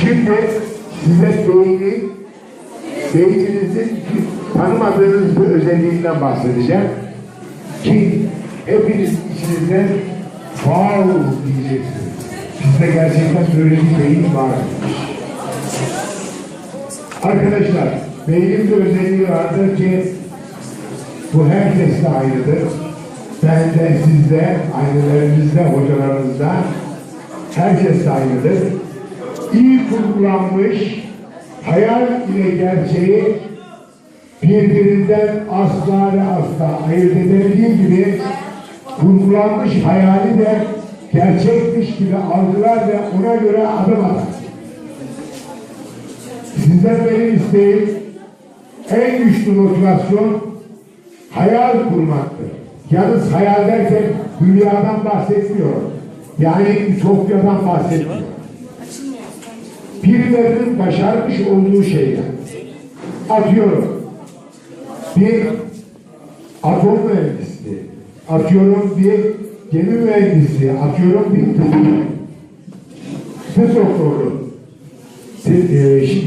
Şimdi size beyni, beyninizin tanımadığınız bir özelliğinden bahsedeceğim. Ki hepiniz içinizde wow diyeceksiniz. Sizde gerçekten böyle bir beyin var. Arkadaşlar, beynin bir özelliği vardır ki bu herkeste aynıdır. Bende, sizde, ailelerinizde, hocalarınızda herkes aynıdır. Kurgulanmış hayal ile gerçeği birbirinden asla ve asla ayırt edemediği gibi kurgulanmış hayali de gerçekmiş gibi algılar ve ona göre adım atar. Sizden benim isteğim en güçlü motivasyon hayal kurmaktır. Yalnız hayal derken dünyadan bahsetmiyorum. Yani ütopyadan bahsetmiyorum. Birilerinin başarmış olduğu şeyler. Atıyorum. Bir atom mühendisi, atıyorum bir gemi mühendisi, atıyorum bir tıp doktoru. E,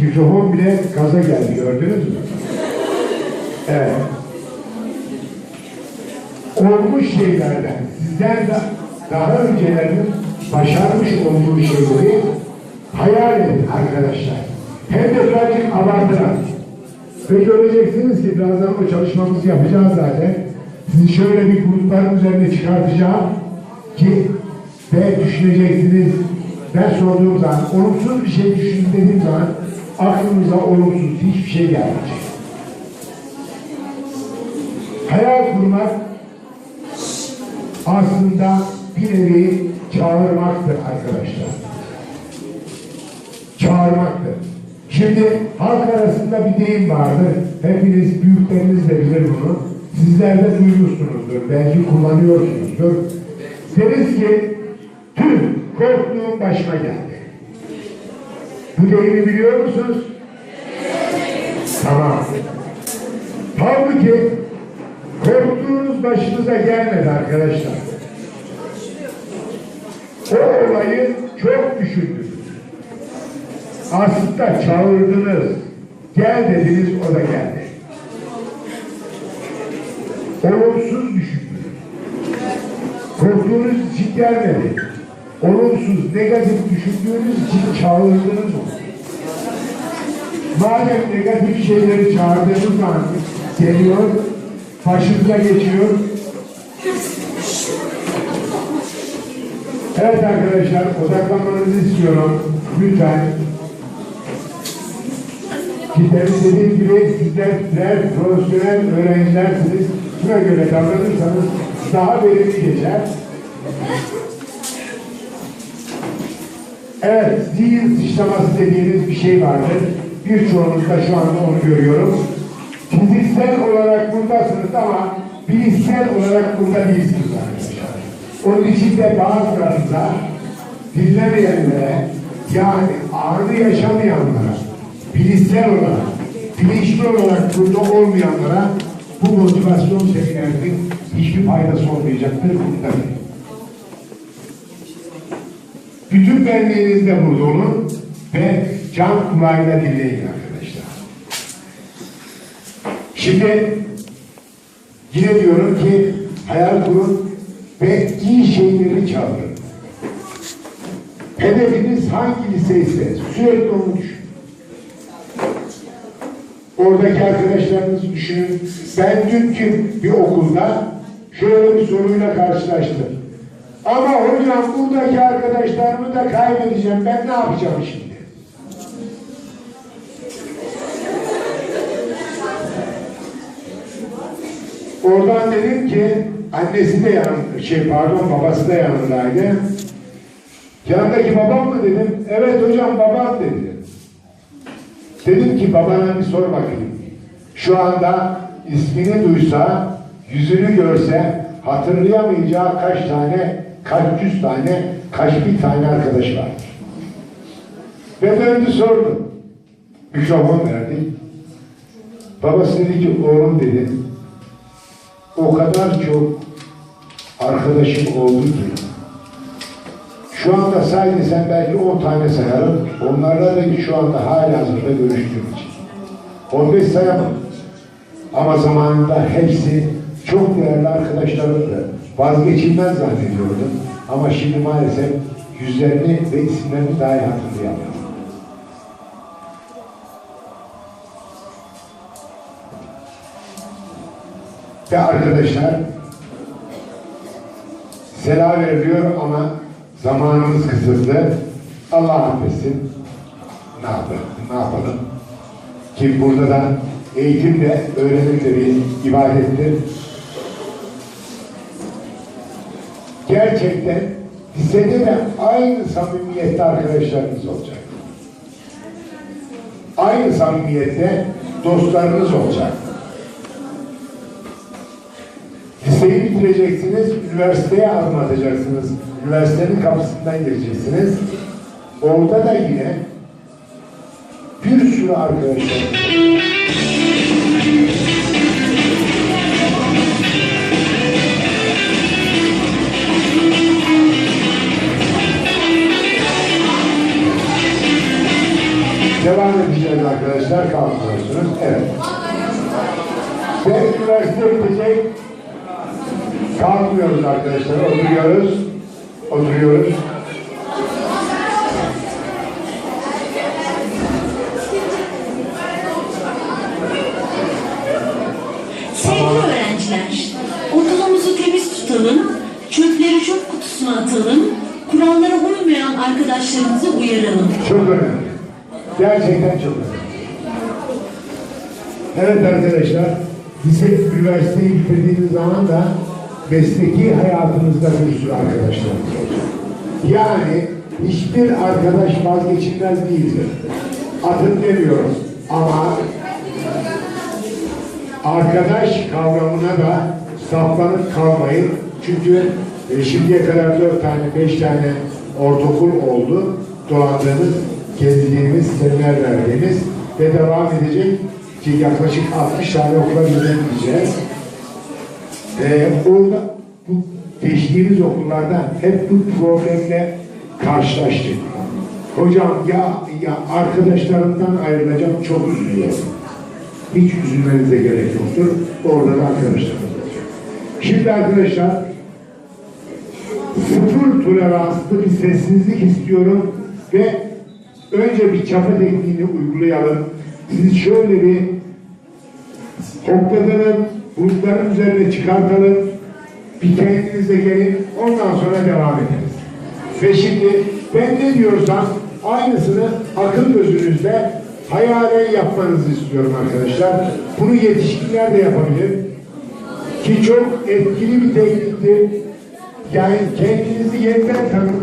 mikrofon bile gaza geldi gördünüz mü? Evet. Olmuş şeylerden, sizden de daha öncelerinin başarmış olduğu şeyleri hayal edin arkadaşlar. Hem de birazcık abartıran. Ve göreceksiniz ki birazdan o çalışmamızı yapacağız zaten. Sizi şöyle bir grupların üzerine çıkartacağım ki ve düşüneceksiniz. Ben sorduğum zaman olumsuz bir şey düşünün dediğim zaman aklınıza olumsuz hiçbir şey gelmeyecek. Hayal kurmak aslında bir nevi çağırmaktır arkadaşlar. Çağırmaktır. Şimdi halk arasında bir deyim vardır. Hepiniz büyükleriniz de bilir bunu. Sizler de duymuşsunuzdur. Belki kullanıyorsunuzdur. Deriz ki tüm korktuğum başıma geldi. Bu deyimi biliyor musunuz? Tamam. Halbuki korktuğunuz başınıza gelmedi arkadaşlar. O olayı çok düşündünüz. Aslında çağırdınız. Gel dediniz o da geldi. Olumsuz düşündünüz. Korktuğunuz için gelmedi. Olumsuz, negatif düşündüğünüz için çağırdınız onu. Madem negatif şeyleri çağırdığınız zaman geliyor, başınıza geçiyor. Evet arkadaşlar, odaklanmanızı istiyorum. Lütfen. Demin dediğim gibi sizler profesyonel öğrencilersiniz. Buna göre davranırsanız daha verimli geçer. Evet, zihin sıçraması dediğiniz bir şey vardır. Birçoğunuzda şu anda onu görüyorum. Fiziksel olarak buradasınız ama bilişsel olarak burada değilsiniz arkadaşlar. Onun için de bazılarında dinlemeyenlere yani ağrı yaşamayanlara bilişsel olarak, bilinçli olarak burada olmayanlara bu motivasyon seminerinin hiçbir faydası olmayacaktır. Bunu da. Bütün benliğinizde burada olun ve can kulağıyla dinleyin arkadaşlar. Şimdi yine diyorum ki hayal kurun ve iyi şeyleri çağırın. Hedefiniz hangi lise ise sürekli onu düşünün. Oradaki arkadaşlarınızı düşünün. Ben dünkü bir okulda şöyle bir soruyla karşılaştım. Ama hocam buradaki arkadaşlarımı da kaybedeceğim. Ben ne yapacağım şimdi? Oradan dedim ki annesi de yanında, şey pardon babası da yanındaydı. Yanındaki babam mı dedim. Evet hocam babam dedi. Dedim ki babana bir sor bakayım. Şu anda ismini duysa, yüzünü görse hatırlayamayacağı kaç tane, kaç yüz tane, kaç bin tane arkadaş vardır. Ve döndü sordu. Mikrofon verdi. Babası dedi ki oğlum dedi. O kadar çok arkadaşım oldu ki Şu anda sen belki 10 tane sayarım. Onlarla da şu anda hala hazırda görüştüğüm için. 15 sayamam. Ama zamanında hepsi çok değerli arkadaşlarımdı. Vazgeçilmez zannediyordum. Ama şimdi maalesef yüzlerini ve isimlerini dahi hatırlayamıyorum. Ve arkadaşlar selam veriliyor ama zamanımız kısıtlı. Allah affetsin. Ne yapalım? Ne yapalım? Ki burada da eğitim de öğrenim de bir ibadettir. Gerçekten lisede de aynı samimiyette arkadaşlarınız olacak. Aynı samimiyette dostlarınız olacak. Liseyi bitireceksiniz, üniversiteye adım atacaksınız. Üniversitenin kapısından gireceksiniz. Orada da yine bir sürü arkadaşlarınız olacak. Devam edeceğiz arkadaşlar. Kalkmıyorsunuz. Evet. Kalkmıyoruz arkadaşlar. Oturuyoruz. Oturuyoruz. Sevgili öğrenciler, okulumuzu temiz tutalım, çöpleri çöp kutusuna atalım, kurallara uymayan arkadaşlarımızı uyaralım. Çok önemli. Gerçekten çok önemli. Evet arkadaşlar, lise, üniversiteyi bitirdiğiniz zaman da mesleki hayatınızda bir sürü arkadaşlarınız olacak. Yani hiçbir arkadaş vazgeçilmez değildir. Atın demiyorum ama arkadaş kavramına da saplanıp kalmayın. Çünkü e, şimdiye kadar dört tane, beş tane ortaokul oldu. Dolandığımız, gezdiğimiz, seminer verdiğimiz ve devam edecek ki yaklaşık 60 tane okula gideceğiz. Ee, orada bu geçtiğimiz okullarda hep bu problemle karşılaştık. Hocam ya, ya arkadaşlarımdan ayrılacağım çok üzülüyorum. Hiç üzülmenize gerek yoktur. Orada da arkadaşlarımız olacak. Şimdi arkadaşlar sıfır toleranslı bir sessizlik istiyorum ve önce bir çapa tekniğini uygulayalım. Siz şöyle bir toplatalım, bulutların üzerine çıkartalım, bir kendinize gelin, ondan sonra devam ederiz. Ve şimdi ben ne diyorsam aynısını akıl gözünüzde hayalen yapmanızı istiyorum arkadaşlar. Bunu yetişkinler de yapabilir. Ki çok etkili bir tekniktir. Yani kendinizi yeniden tanıtıp